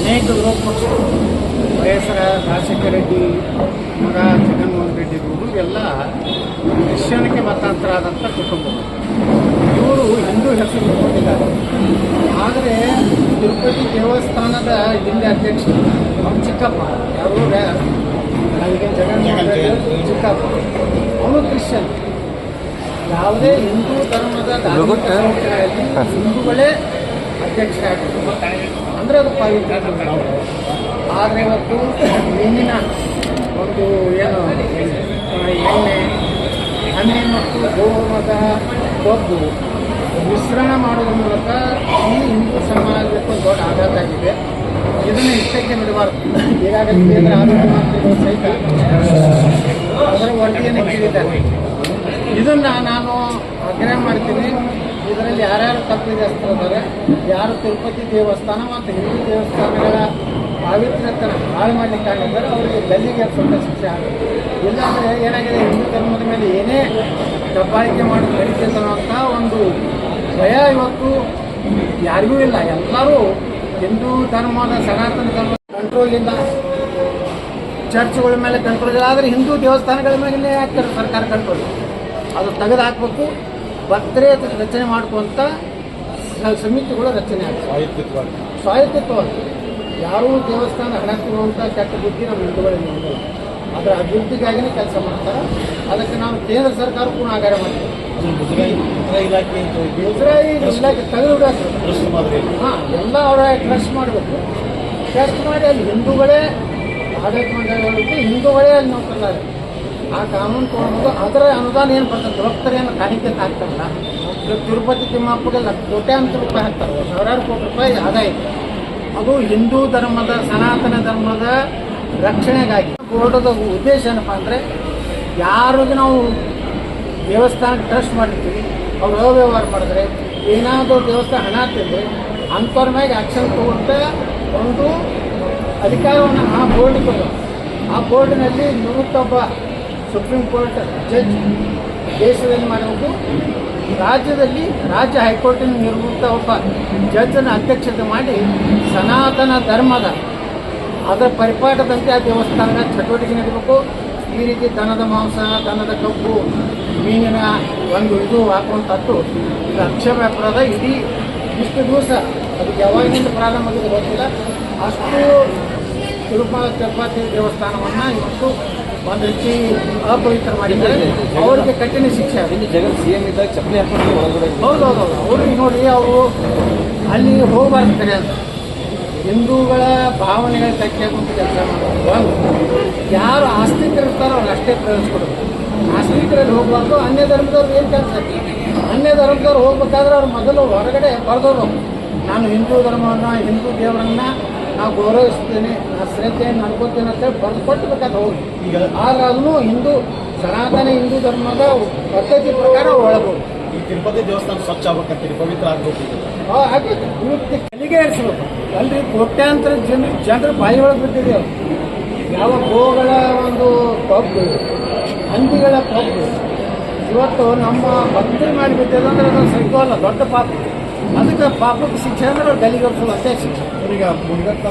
ಅನೇಕ ವಿರೋಧ ಪಕ್ಷಗಳು ವೈಎಸ್ಆರ್ ರಾಜಶೇಖರ ರೆಡ್ಡಿ ಮಗ ಜಗನ್ಮೋಹನ್ ರೆಡ್ಡಿ ಎಲ್ಲ ಕ್ರಿಶ್ಚಿಯನ್ಗೆ ಮತಾಂತರ ಆದಂಥ ಕುಟುಂಬಗಳು. ಇವರು ಹಿಂದೂ ಹೆಸರು ಇಟ್ಕೊಂಡಿದ್ದಾರೆ ಆದರೆ ತಿರುಪತಿ ದೇವಸ್ಥಾನದ ಹಿಂದೆ ಅಧ್ಯಕ್ಷ ಅವ್ರ ಚಿಕ್ಕಪ್ಪ, ಯಾರು? ಜಗನ್ಮೋಹನ್ ರೆಡ್ಡಿ ಚಿಕ್ಕಪ್ಪ. ಅವನು ಕ್ರಿಶ್ಚಿಯನ್. ಯಾವುದೇ ಹಿಂದೂ ಧರ್ಮದ ಧಾರ್ಮಿಕ ಸಂಸ್ಥೆಗಳಲ್ಲಿ ಹಿಂದೂಗಳೇ ಅಧ್ಯಕ್ಷರಾಗಿರ್ತಾರೆ ಅಂದರೆ ಅದು ಪವಿತ್ರ ಆದರೆ ಇವತ್ತು ಮೀನಿನ ಒಂದು ಏನು ಎಣ್ಣೆ ಹಣ್ಣೆ ಮತ್ತು ಗೋಮದ ಕೊಬ್ಬು ಮಿಶ್ರಣ ಮಾಡೋದ್ರ ಮೂಲಕ ಈ ಹಿಂದೂ ಸಮಾಜಕ್ಕೆ ಒಂದು ದೊಡ್ಡ ಆಘಾತ ಆಗಿದೆ. ಇದನ್ನು ಇಷ್ಟಕ್ಕೆ ಬಿಡಬಾರ್ದು. ಈಗಾಗಲೇ ಕೇಂದ್ರ ಆರೋಗ್ಯ ಸಹಿತ ಅದರ ವರದಿಯನ್ನು ಕೇಳಿದ್ದಾರೆ. ಇದನ್ನ ನಾನು ಆಗ್ರಹ ಮಾಡ್ತೀನಿ. ಇದರಲ್ಲಿ ಯಾರ್ಯಾರು ತಪ್ಪಿದಸ್ತಾರೆ ಯಾರು ತಿರುಪತಿ ದೇವಸ್ಥಾನ ಮತ್ತು ಹಿಂದೂ ದೇವಸ್ಥಾನಗಳ ಪಾವಿತ್ರ್ಯತನ ಹಾಳು ಮಾಡಲಿಕ್ಕಾಗಿದ್ದಾರೆ ಅವರಿಗೆ ಗಲ್ಲಿಗೆ ಸ್ವಲ್ಪ ಶಿಕ್ಷೆ ಆಗುತ್ತೆ ಇಲ್ಲಾಂದರೆ ಏನಾಗಿದೆ, ಹಿಂದೂ ಧರ್ಮದ ಮೇಲೆ ಏನೇ ದಬ್ಬಾಳಿಕೆ ಮಾಡಿ ಅನ್ನೋಂಥ ಒಂದು ಭಯ ಇವತ್ತು ಯಾರಿಗೂ ಇಲ್ಲ. ಎಲ್ಲರೂ ಹಿಂದೂ ಧರ್ಮದ ಸನಾತನ ಧರ್ಮ ಕಂಟ್ರೋಲ್ ಇಲ್ಲ ಚರ್ಚ್ಗಳ ಮೇಲೆ ಕಂಟ್ರೋಲ್ ಇಲ್ಲ. ಆದರೆ ಹಿಂದೂ ದೇವಸ್ಥಾನಗಳ ಮೇಲೆ ಹಾಕ್ತಾರೆ ಸರ್ಕಾರ ಕಂಟ್ರೋಲ್ ಅದು ತೆಗೆದು ಹಾಕಬೇಕು ಭಕ್ತರೇ ರಚನೆ ಮಾಡ್ಕೊಂತ ಸ- ಸಮಿತಿಗಳು ರಚನೆ ಆಗ್ತವೆ ಸ್ವಾಯತ್ತತ್ವವಾಗಿ. ಯಾರೂ ದೇವಸ್ಥಾನ ಹಣ ತಿರುವಂಥ ಕೆಟ್ಟ ಬುದ್ಧಿ ನಮ್ಮ ಹಿಂದೂಗಳಲ್ಲಿ ಹೊಂದಿಲ್ಲ ಅದರ ಅಭಿವೃದ್ಧಿಗಾಗಿನೇ ಕೆಲಸ ಮಾಡ್ತಾರೆ. ಅದಕ್ಕೆ ನಾವು ಕೇಂದ್ರ ಸರ್ಕಾರ ಕೂಡ ಆಗಾರ ಮಾಡ್ತೀವಿ ಇಲಾಖೆ ಇಲಾಖೆ ತೆಗೆದು ಹಾಂ ಎಲ್ಲ ಅವರ ಟ್ರಸ್ಟ್ ಮಾಡಬೇಕು. ಟ್ರಸ್ಟ್ ಮಾಡಿ ಅಲ್ಲಿ ಹಿಂದೂಗಳೇ ಆಡಳಿತ ಮಂಡಳಿಗಳು ಹಿಂದೂಗಳೇ ಅಲ್ಲಿ ನೋಡ್ತಾರೆ ಆ ಕಾನೂನು ತೊಗೊಂಡು ಅದರ ಅನುದಾನ ಏನು ಬರ್ತದೆ ಭಕ್ತರೇನು ಕಾಣಿಕೆ ಹಾಕ್ತಾರಲ್ಲ ಈಗ ತಿರುಪತಿ ತಿಮ್ಮಪ್ಪಗೆ ಲಕ್ಷ ಕೋಟ್ಯಾಂತರ ರೂಪಾಯಿ ಹಾಕ್ತಾರೆ. ಸಾವಿರಾರು ಕೋಟಿ ರೂಪಾಯಿ ಆದಾಯ ಅದು ಹಿಂದೂ ಧರ್ಮದ, ಸನಾತನ ಧರ್ಮದ ರಕ್ಷಣೆಗಾಗಿ. ಬೋರ್ಡದ ಉದ್ದೇಶ ಏನಪ್ಪ ಅಂದರೆ, ಯಾರಿಗೆ ನಾವು ದೇವಸ್ಥಾನಕ್ಕೆ ಟ್ರಸ್ಟ್ ಮಾಡಿರ್ತೀವಿ ಅವ್ರು ಅವ್ಯವಹಾರ ಮಾಡಿದ್ರೆ, ಏನಾದರೂ ದೇವಸ್ಥಾನ ಹಣ ತಿಂದರೆ ಅಂಥವ್ರ ಮ್ಯಾಗೆ ಆ್ಯಕ್ಷನ್ ತಗೊಂತ ಒಂದು ಅಧಿಕಾರವನ್ನು ಆ ಬೋರ್ಡ್ ಕೊಡೋದು. ಆ ಬೋರ್ಡಿನಲ್ಲಿ ನಿವೃತ್ತೊಬ್ಬ ಸುಪ್ರೀಂ ಕೋರ್ಟ್ ಜಡ್ಜ್ ದೇಶದಲ್ಲಿ ಮಾಡಬೇಕು. ರಾಜ್ಯದಲ್ಲಿ ರಾಜ್ಯ ಹೈಕೋರ್ಟಿನ ನಿವೃತ್ತ ಒಬ್ಬ ಜಡ್ಜನ ಅಧ್ಯಕ್ಷತೆ ಮಾಡಿ ಸನಾತನ ಧರ್ಮದ ಅದರ ಪರಿಪಾಠದಂತೆ ಆ ದೇವಸ್ಥಾನದ ಚಟುವಟಿಕೆ ನಡೀಬೇಕು. ಈ ರೀತಿ ದನದ ಮಾಂಸ, ದನದ ಕಬ್ಬು, ಮೀನಿನ ಒಂದು ಇದು ಹಾಕುವಂಥದ್ದು ಇದು ಅಕ್ಷಮ್ಯ ಅಪರಾಧ ಇಡೀ ಇಷ್ಟು ದಿವಸ ಅದು ಯಾವಾಗಿನಿಂದ ಪ್ರಾರಂಭ ಆಗಿದೆ ಗೊತ್ತಿಲ್ಲ. ಅಷ್ಟು ತಿರುಪತಿ ತಿರುಪತಿ ದೇವಸ್ಥಾನವನ್ನು ಇವತ್ತು ಒಂದು ರೀತಿ ಅಪವಿತ್ರ ಮಾಡಿದ್ದಾರೆ. ಅವರಿಗೆ ಕಠಿಣ ಶಿಕ್ಷೆ ಇಲ್ಲಿ ಜಗನ್ ಸಿ ಎಂ ಇದ್ದಾಗ ಚಪ್ಪಲಿ ಹಾಕೊಂಡು ಒಳಗಡೆ ಹೌದು ಹೌದು ಅವ್ರಿಗೆ ನೋಡಿ ಅವರು ಅಲ್ಲಿ ಹೋಗ್ಬಾರ್ತಾರೆ ಅಂತ. ಹಿಂದೂಗಳ ಭಾವನೆಗಳ ತಕ್ಕೆ ಕುಂತು ಕೆಲಸ ಮಾಡೋದು. ಯಾರು ಆಸ್ತಿಕರಿರ್ತಾರೋ ಅವ್ರು ಅಷ್ಟೇ ಕೊಡೋದು. ಆಸ್ತಿಕರಲ್ಲಿ ಹೋಗ್ಬಾರ್ದು ಅನ್ಯ ಧರ್ಮದವ್ರು ಏನು ಕೆಲಸ? ಅನ್ಯ ಧರ್ಮದವ್ರು ಹೋಗ್ಬೇಕಾದ್ರೆ ಅವ್ರು ಮೊದಲು ಹೊರಗಡೆ ಬರೆದವರು. ನಾನು ಹಿಂದೂ ಧರ್ಮವನ್ನು ಹಿಂದೂ ದೇವರನ್ನ ನಾವು ಗೌರವಿಸ್ತೇನೆ ನಾ ಶ್ರದ್ಧೆಯನ್ನು ಅನ್ಕೋತೇನೆ ಅಂತೇಳಿ ಬಂದು ಕೊಟ್ಟು ಬೇಕಾದ್ರೆ ಹೋಗಿ ಆದ್ರೆ ಅದನ್ನು ಹಿಂದೂ ಸನಾತನ ಹಿಂದೂ ಧರ್ಮದ ಪದ್ಧತಿ ಪ್ರಕಾರ ಒಳಗೋ ಈ ತಿರುಪತಿ ದೇವಸ್ಥಾನ ಸ್ವಚ್ಛ ಆಗ್ಬೇಕಂತೀರಿ ಪವಿತ್ರ ಆಗ್ಬೇಕು ಆ, ಹಾಗೆ ಇವತ್ತು ಕಲಿಗೆ ಏರಿಸ್ಬೇಕು. ಅಲ್ರಿ ಕೋಟ್ಯಾಂತರ ಜನ ಜನರ ಬಾಯಿ ಒಳಗೆ ಬಿಟ್ಟಿದೆ ಯಾವ ಗೋಗಳ ಒಂದು ಪಬ್ಬು ಹಂದಿಗಳ ಪಬ್ಬು ಇವತ್ತು ನಮ್ಮ ಭಕ್ತರು ಮಾಡಿಬಿಟ್ಟಿದೆ ಅಂದ್ರೆ ಅದು ಸೈಕೋ ಅಲ್ಲ ದೊಡ್ಡ ಪಾಪ. ಅದಕ್ಕೆ ಪಾಪಕ್ಕೆ ಶಿಕ್ಷೆ ಅಂದ್ರೆ ಅವ್ರು ಗಲಿಗೆ ಹೋಗ್ತದೆ ಅಷ್ಟೇ ಶಿಕ್ಷೆ ಈಗ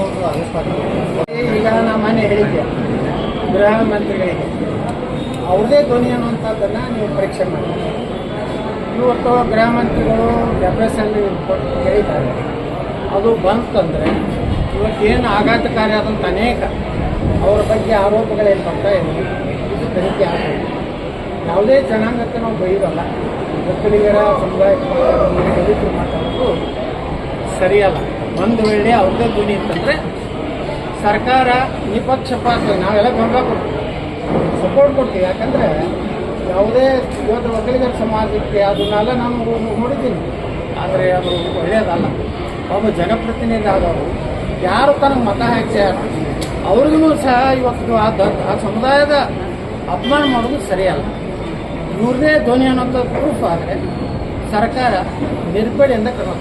ಅವರು ಅರೆಸ್ಟ್ ಆಗ್ತಾರೆ. ಈಗ ನಾ ಮನೆ ಹೇಳಿದ್ದೆ. ಗೃಹ ಮಂತ್ರಿಗಳಿಗೆ. ಅವ್ರದೇ ಧ್ವನಿ ಅನ್ನುವಂಥದ್ದನ್ನು ನೀವು ಪರೀಕ್ಷೆ ಮಾಡಿ. ಇವತ್ತು ಗೃಹ ಮಂತ್ರಿಗಳು ಡೆಪ್ರೆಷನ್ಗೆ ಕೊಟ್ಟು ಹೇಳಿದ್ದಾರೆ. ಅದು ಬಂತಂದರೆ ಇವತ್ತೇನು ಆಘಾತಕಾರಿ ಆದಂಥ ಅನೇಕ ಅವರ ಬಗ್ಗೆ ಆರೋಪಗಳೇನು ಬರ್ತಾ ಇರಲಿ ಇದು ತನಿಖೆ ಆಗಬೇಕು ಯಾವುದೇ ಜನಾಂಗಕ್ಕೆ ನಾವು ಬೈಯೋದಲ್ಲ. ಒಕ್ಕಲಿಗರ ಸಮುದಾಯಕ್ಕೆ ಮಾತಾಡೋದು ಸರಿಯಲ್ಲ. ಒಂದು ವೇಳೆ ಅವ್ರದ್ದೇ ಧ್ವನಿ ಅಂತಂದರೆ ಸರ್ಕಾರ ನಿಪಕ್ಷಪಾತ, ನಾವೆಲ್ಲ ಬೆಂಬಲ ಕೊಡ್ತೀವಿ. ಸಪೋರ್ಟ್ ಕೊಡ್ತೀವಿ. ಯಾಕಂದರೆ ಯಾವುದೇ ಇವತ್ತು ಒಕ್ಕಲಿಗರ ಸಮಾಜಕ್ಕೆ ಅದನ್ನೆಲ್ಲ ನಾನು ನೋಡಿದ್ದೀನಿ ಆದರೆ ಅದು ಒಳ್ಳೆಯದಲ್ಲ. ಒಬ್ಬ ಜನಪ್ರತಿನಿಧಿ ಆದವರು ಯಾರು ತನಗೆ ಮತ ಹಾಕ್ಸ್ಯಾರ ಅವ್ರಿಗೂ ಸಹ ಇವತ್ತು ಆ ಸಮುದಾಯದ ಅಪಮಾನ ಮಾಡೋದು ಸರಿಯಲ್ಲ. ಇವ್ರದೇ ಧ್ವನಿ ಅನ್ನೋಂಥ ಪ್ರೂಫ್ ಆದರೆ ಸರ್ಕಾರ ನಿರ್ಬಳಿಯಿಂದ ಕ್ರಮ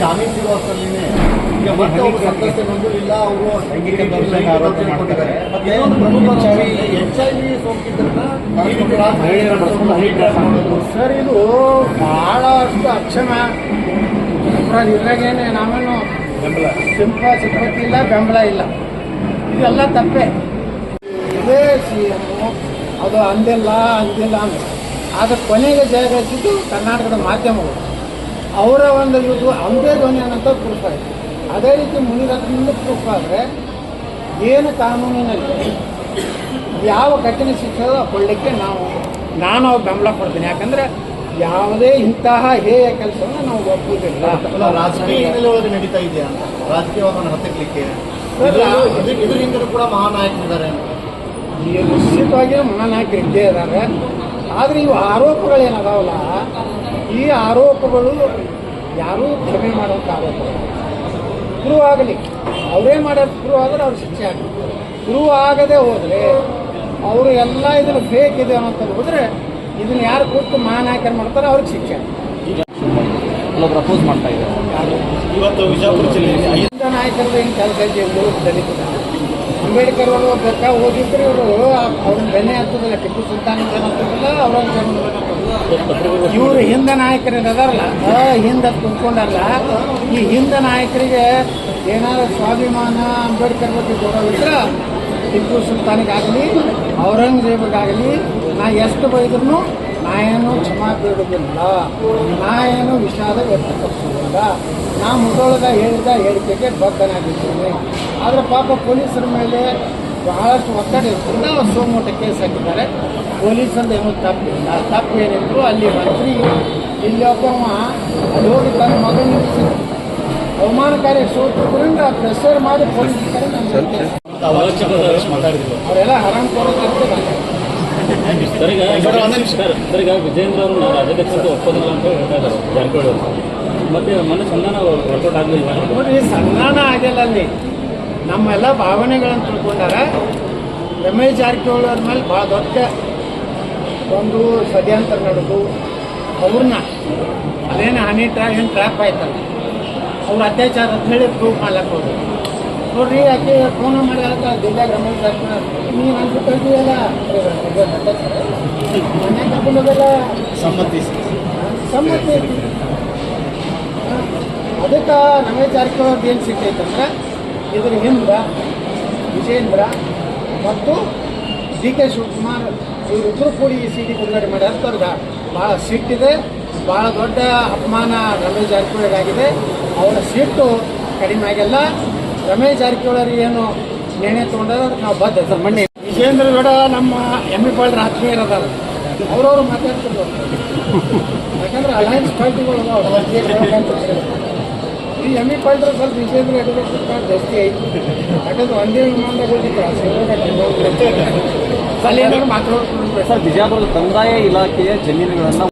ಜಾಮೀನು ಅಷ್ಟರಲ್ಲಿನೇ ಇಲ್ಲ ಅವರು ಎಚ್ ಐ ವಿ ಸರ್ ಇದು ಬಹಳಷ್ಟು ಅಕ್ಷಮ ಅಪರಾಧ ಇದ್ರಾಗೇನೆ ನಾವೇನು ಸಿಂಪ ಸಿಂಪತಿ ಇಲ್ಲ ಬೆಂಬಲ ಇಲ್ಲ ಇದೆಲ್ಲ ತಪ್ಪೇ ಇದೇ ಸಿ ಎಮ್ಮು ಅದು ಅಂದಿಲ್ಲ ಅಂದಿಲ್ಲ ಅಂತ ಆದರೆ ಕೊನೆಗೆ ಜಾಗ ಗಳಿಸಿದ್ದು ಕರ್ನಾಟಕದ ಮಾಧ್ಯಮಗಳು. ಅವರ ಒಂದು ಇದು ಅಂದೇ ಧ್ವನಿ ಅನ್ನೋಂಥ ಪ್ರೂಫ್ ಆಯಿತು. ಅದೇ ರೀತಿ ಮುನಿರತ್ನದಿಂದ ಪ್ರೂಫ್ ಆದರೆ ಏನು ಕಾನೂನಿನಲ್ಲಿ ಯಾವ ಕಠಿಣ ಶಿಕ್ಷೆ ಕೊಡಲಿಕ್ಕೆ ನಾವು ನಾನು ಅವ್ರು ಬೆಂಬಲ ಕೊಡ್ತೀನಿ. ಯಾಕಂದರೆ ಯಾವುದೇ ಇಂತಹ ಹೇಯ ಕೆಲಸವನ್ನು ನಾವು ಒಪ್ಪುವುದಿಲ್ಲ ರಾಜಕೀಯದಲ್ಲಿ ರಾಜಕೀಯ ಒಳಗೆ ನಡೀತಾ ಇದೆಯಾ? ರಾಜಕೀಯವನ್ನು ಹತ್ತಿಕ್ಲಿಕ್ಕೆ? ಮಹಾನ್ ಇದ್ರ ಹಿಂದೆ ಕೂಡ ಮಹಾನಾಯಕರಿದ್ದಾರೆ ಅಂತ ಈ ನಿಶ್ಚಿತವಾಗಿ ಮಹಾನಾಯಕರು ಇದ್ದೇ ಇದ್ದಾರೆ ಆದರೆ ಇವು ಆರೋಪಗಳೇನದಾವಲ್ಲ ಈ ಆರೋಪಗಳು ಯಾರೂ ಕ್ಷಮೆ ಮಾಡುವಂಥ ಆರೋಪಗಳು ಪ್ರೂವ್ ಆಗಲಿ ಅವರೇ ಮಾಡೋದು ಪ್ರೂವ್ ಆದರೆ ಅವ್ರ ಶಿಕ್ಷೆ ಆಗಲಿ ಪ್ರೂವ್ ಆಗದೆ ಹೋದರೆ ಅವರು ಎಲ್ಲ ಇದನ್ನು ಫೇಕ್ ಇದೆ ಅಂತ ಹೋದರೆ ಇದನ್ನ ಯಾರು ಕೂತು ಮಹಾನಾಯಕರು ಮಾಡ್ತಾರೆ ಅವ್ರಿಗೆ ಶಿಕ್ಷೆ ಅಲ್ಲೊಬ್ರು ಮಾಡ್ತಾ ಇದ್ದಾರೆ. ಇವತ್ತು ವಿಜಯಪುರ ಜಿಲ್ಲೆಯಲ್ಲಿ ಹಿಂದ ನಾಯಕರು ಏನು ಕೆಲಸ ಇದೆ ಅಂಬೇಡ್ಕರ್ ಅವರು ಬೇಕಾ ಓದಿದ್ರು ಇವರು ಅವ್ರನ್ನ ಬೆನ್ನೆ ಹತ್ತದಲ್ಲ, ಟಿಪ್ಪು ಸುಲ್ತಾನ್ ಬೆನ್ನ ಹತ್ತದಿಲ್ಲ ಅವ್ರ ಇವರು ಹಿಂದ ನಾಯಕರು ಅದಾರಲ್ಲ ಹಿಂದೆ ಕುಂತ್ಕೊಂಡಲ್ಲ ಈ ಹಿಂದ ನಾಯಕರಿಗೆ ಏನಾದ್ರು ಸ್ವಾಭಿಮಾನ, ಅಂಬೇಡ್ಕರ್ ಬಗ್ಗೆ ಗೌರವಿದ್ರೆ ಟಿಪ್ಪು ಸುಲ್ತಾನಿಗಾಗಲಿ ಔರಂಗಜೇಬಿಗಾಗಲಿ ನಾ ಎಷ್ಟು ಬೈದ್ರು ನಾ ಏನು ಕ್ಷಮಾ ಬೇಡುವುದಿಲ್ಲ ನಾ ಏನು ವಿಷಾದ ವ್ಯಕ್ತಪಡಿಸುವುದಿಲ್ಲ ನಾ ಮೊದಲದ ಹೇಳಿದ ಹೇಳಿಕೆಗೆ ಬದ್ಧನಾಗಿದ್ದೇನೆ. ಆದರೆ ಪಾಪ ಪೊಲೀಸರ ಮೇಲೆ ಬಹಳಷ್ಟು ಒತ್ತಡ ಇರ್ತದೆ ಅವರು ಸೋಮೋಟ ಕೇಸ್ ಹಾಕಿದ್ದಾರೆ. ಪೊಲೀಸಂದು ಏನೂ ತಪ್ಪಿಲ್ಲ. ತಪ್ಪು ಏನಿದ್ರು ಅಲ್ಲಿ ಮಂತ್ರಿ ಇಲ್ಲಿ ಒಬ್ಬಮ್ಮ ಅಲ್ಲಿ ಹೋಗಿ ತನ್ನ ಮಗನ ಅವಮಾನಕಾರಿ ಸೋತಿದ್ರಿಂದ ಪ್ರೆಷರ್ ಮಾಡಿ ಪೊಲೀಸ್ ಅವರೆಲ್ಲ ಹರಾಮ್ ಕೊಡೋದು ಸರ್ ಸರ್ ಈಗ ವಿಜೇಂದ್ರ ಅವರು ನಾವು ಒಪ್ಪೋದಿಲ್ಲ ಅಂತ ಹೇಳ್ತಾ ಇದ್ದಾರೆ. ಜಾರಕಿಹೊಳಿ ಅವರು. ಮತ್ತೆ ಮೊನ್ನೆ ಸಂಧಾನ ವರ್ಕೌಟ್ ಆಗಲಿಲ್ಲ. ನೋಡ್ರಿ ಸಂಧಾನ ಆಗಿಲ್ಲ ಅಲ್ಲಿ. ನಮ್ಮೆಲ್ಲ ಭಾವನೆಗಳನ್ನು ತಿಳ್ಕೊಂಡಾರ. ರಮೇಶ್ ಜಾರಕಿಹೊಳಿ ಅವ್ರ ಮೇಲೆ ಭಾಳ ದೊಡ್ಡ ಒಂದು ಷಡ್ಯಂತ್ರ ನಡೆದು ಅವ್ರನ್ನ ಅದೇನು ಹನಿ ಟ್ರಾ ಏನು ಟ್ರ್ಯಾಪ್ ಆಯ್ತಲ್ಲ ಅವ್ರ ಅತ್ಯಾಚಾರ ಅಂತ ಹೇಳಿ ಪ್ರೂಫ್ ಮಾಡ್ಲಕ್ಕೆ ಹೋದ್ರು ನೋಡ್ರಿ ಯಾಕೆ ಫೋನ್ ಮಾಡಿ ಅಂತ ಜಿಲ್ಲಾ ಗ್ರಾಮೀಣ ಜಾರಕಿಹೊಳಿ ನೀನು ನನ್ನ ಕಳ್ತೀವಲ್ಲ ಮನೆ ಕರ್ಕೊಂಡು ಹೋಗಲ್ಲ? ಸಮ್ಮತಿ ಸಮ್ಮತಿ. ಅದಕ್ಕೆ ನಮಗೆ ಜಾರಕಿಹೊಳಿ ಏನು ಸಿಕ್ಕೈತಂದ್ರೆ ಇದ್ರ ಹಿಂದ್ರ ವಿಜೇಂದ್ರ ಮತ್ತು ಡಿ ಕೆ ಶಿವಕುಮಾರ್ ಇವರಿಬ್ಬರು ಕೂಡಿ ಈ ಸಿ ಡಿ ಬಿಡುಗಡೆ ಮಾಡ್ಯಾರ ತರ್ಗ ಭಾಳ ಸಿಟ್ಟಿದೆ ಭಾಳ ದೊಡ್ಡ ಅಪಮಾನ ರಮೇಶ್ ಜಾರಕಿಹೊಳಿಗಾಗಿದೆ. ಅವರ ಸಿಟ್ಟು ಕಡಿಮೆ ಆಗಿಲ್ಲ. ರಮೇಶ್ ಜಾರಕಿಹೊಳಿ ಏನು ನಿರ್ಣಯ ತಗೊಂಡಾರ ಅದಕ್ಕೆ ನಾವು ಬದ್ಧ ಸರ್, ಮಣ್ಣಿ. ವಿಜೇಂದ್ರ ಗೌಡ ನಮ್ಮ ಎಂ ಪಿ ಪಾಳ್ರ ಆತ್ಮೀಯರು ಅದಾರ ಅವ್ರವ್ರು ಮಾತಾಡ್ತಿದ್ರು. ಯಾಕಂದ್ರೆ ಅಲಯನ್ಸ್ ಪಾರ್ಟಿಗಳು. ಈ ಎಂ ಇ ಪಾಳ್ರ ಸ್ವಲ್ಪ ವಿಜೇಂದ್ರ ಸ್ವಲ್ಪ ಜಾಸ್ತಿ ಐತಿ ಯಾಕಂದ್ರೆ ಒಂದೇ ವಿಮಾನದಾಗ ಮಾತಾಡೋದು ಸರ್, ಬಿಜಾಪುರದ ಕಂದಾಯ ಇಲಾಖೆಯ ಜಮೀನುಗಳನ್ನು